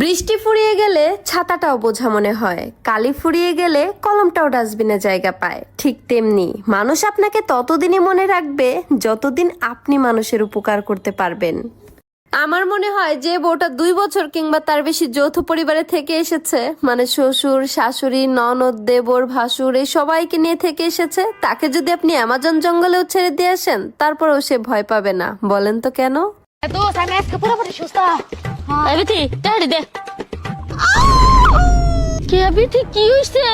বৃষ্টি ফুরিয়ে গেলে ছাতাটাও বোঝা মনে হয়। কালি ফুরিয়ে গেলে কলমটাও ডাস্টবিনে জায়গা পায়। ঠিক তেমনি মানুষ আপনাকে ততদিনই মনে রাখবে যতদিন আপনি মানুষের উপকার করতে পারবেন। আমার মনে হয় যে বউটা দুই বছর কিংবা তার বেশি যৌথ পরিবারে থেকে এসেছে মানে শ্বশুর, শাশুড়ি, ননদ, দেবর, ভাসুর, এই সবাইকে নিয়ে থেকে এসেছে, তাকে যদি আপনি অ্যামাজন জঙ্গলেও ছেড়ে দিয়ে আসেন, তারপরেও সে ভয় পাবে না। বলেন তো কেন? দাঁড়ি দে। কে বিথি কি হইছে?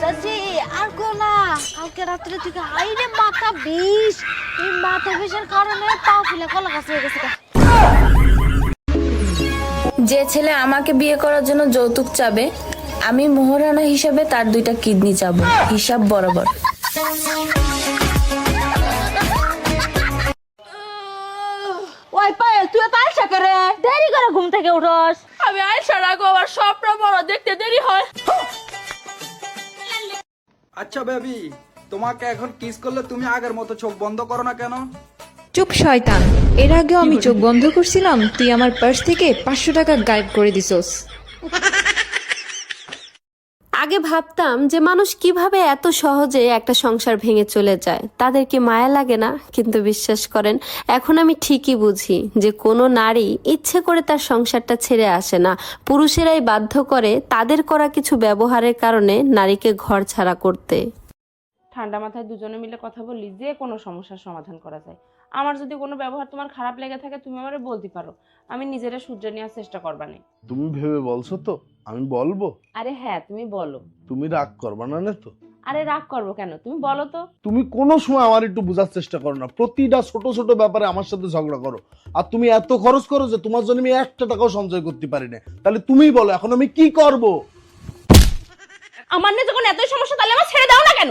চাচি আর কো না কালকে রাত্রে থেকে আইরে মাথা বিষ। এই মাথা বিষের কারণে পাও ফুলে কলা গাছ হয়ে গেছে যে ছেলে আমাকে বিয়ে করার জন্য যৌতুক চাবে আমি মোহরানা হিসাবে তার দুইটা কিডনি চাবো। হিসাব বরাবর। দেরি করে ঘুম থেকে উঠোস। আমি আয়সার আগে আবার স্বপ্ন বড় দেখতে দেরি হয়। আচ্ছা বেবি তোমাকে এখন কিস করলে তুমি আগের মতো চোখ বন্ধ করো না কেন? চুপ শয়তান। এর আগেও আমি চোখ বন্ধ করছিলাম তুই আমার পার্স থেকে পাঁচশো টাকা গায়েব করে দিছস। আগে ভাবতাম যে মানুষ কীভাবে এত সহজে একটা সংসার ভেঙে চলে যায়। তাদেরকে মায়া লাগে না? কিন্তু বিশ্বাস করেন, এখন আমি ঠিকই বুঝি যে কোনো নারী ইচ্ছে করে তার সংসারটা ছেড়ে আসে না। পুরুষেরাই বাধ্য করে তাদের করা কিছু ব্যবহারের কারণে নারীকে ঘর ছাড়া করতে। ঠান্ডা মাথায় দুজনে মিলে কথা বললি যে কোনো সমস্যার সমাধান করা যায়। আমার যদি কোনো ব্যবহার তোমার খারাপ লেগে থাকে তুমি আমারে বলতে পারো। আমি নিজেরা সূর্য নেওয়ার চেষ্টা করবা না। তুমি ভেবে বলছো তো আমি বলব? আরে হ্যাঁ তুমি বলো। তুমি রাগ করবা না নে তো। আরে রাগ করব কেন? তুমি বলো তো। তুমি কোনো সময় আমার একটু বোঝার চেষ্টা করো না। প্রতিটা ছোট ছোট ব্যাপারে আমার সাথে ঝগড়া করো। আর তুমি এত খরচ করো যে তোমার জন্য আমি একটা টাকাও সঞ্চয় করতে পারি না। তাহলে তুমিই বলো এখন আমি কি করব? আমার নিয়ে যখন এতই সমস্যা তাহলে আমার ছেড়ে দাও না কেন?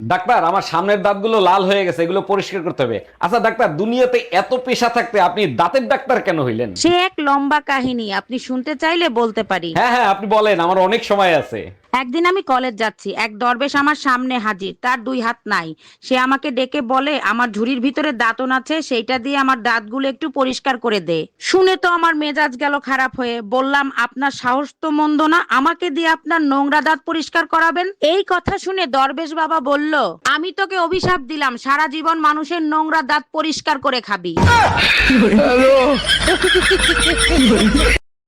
ডাক্তার আমার সামনের দাঁতগুলো লাল হয়ে গেছে এগুলো পরিষ্কার করতে হবে। আচ্ছা ডাক্তার দুনিয়াতে এত পেশা থাকতে আপনি দাঁতের ডাক্তার কেন হইলেন? সে এক লম্বা কাহিনী আপনি শুনতে চাইলে বলতে পারি। হ্যাঁ হ্যাঁ আপনি বলেন আমার অনেক সময় আছে। একদিন আমি কলেজ যাচ্ছি, এক দরবেশ আমার সামনে হাজির, তার দুই হাত নাই। সে আমাকে ডেকে বলে, আমার ঝুড়ির ভিতরে দাঁতন আছে, সেইটা দিয়ে আমার দাঁতগুলো একটু পরিষ্কার করে দে। শুনে তো আমার মেজাজ গেল খারাপ হয়ে, বললাম, আপনার সাহস তো মন্দ না, আমাকে দিয়ে আপনার নোংরা দাঁত পরিষ্কার করাবেন? এই কথা শুনে দরবেশ বাবা বলল, আমি তোকে অভিশাপ দিলাম, সারা জীবন মানুষের নোংরা দাঁত পরিষ্কার করে খাবি।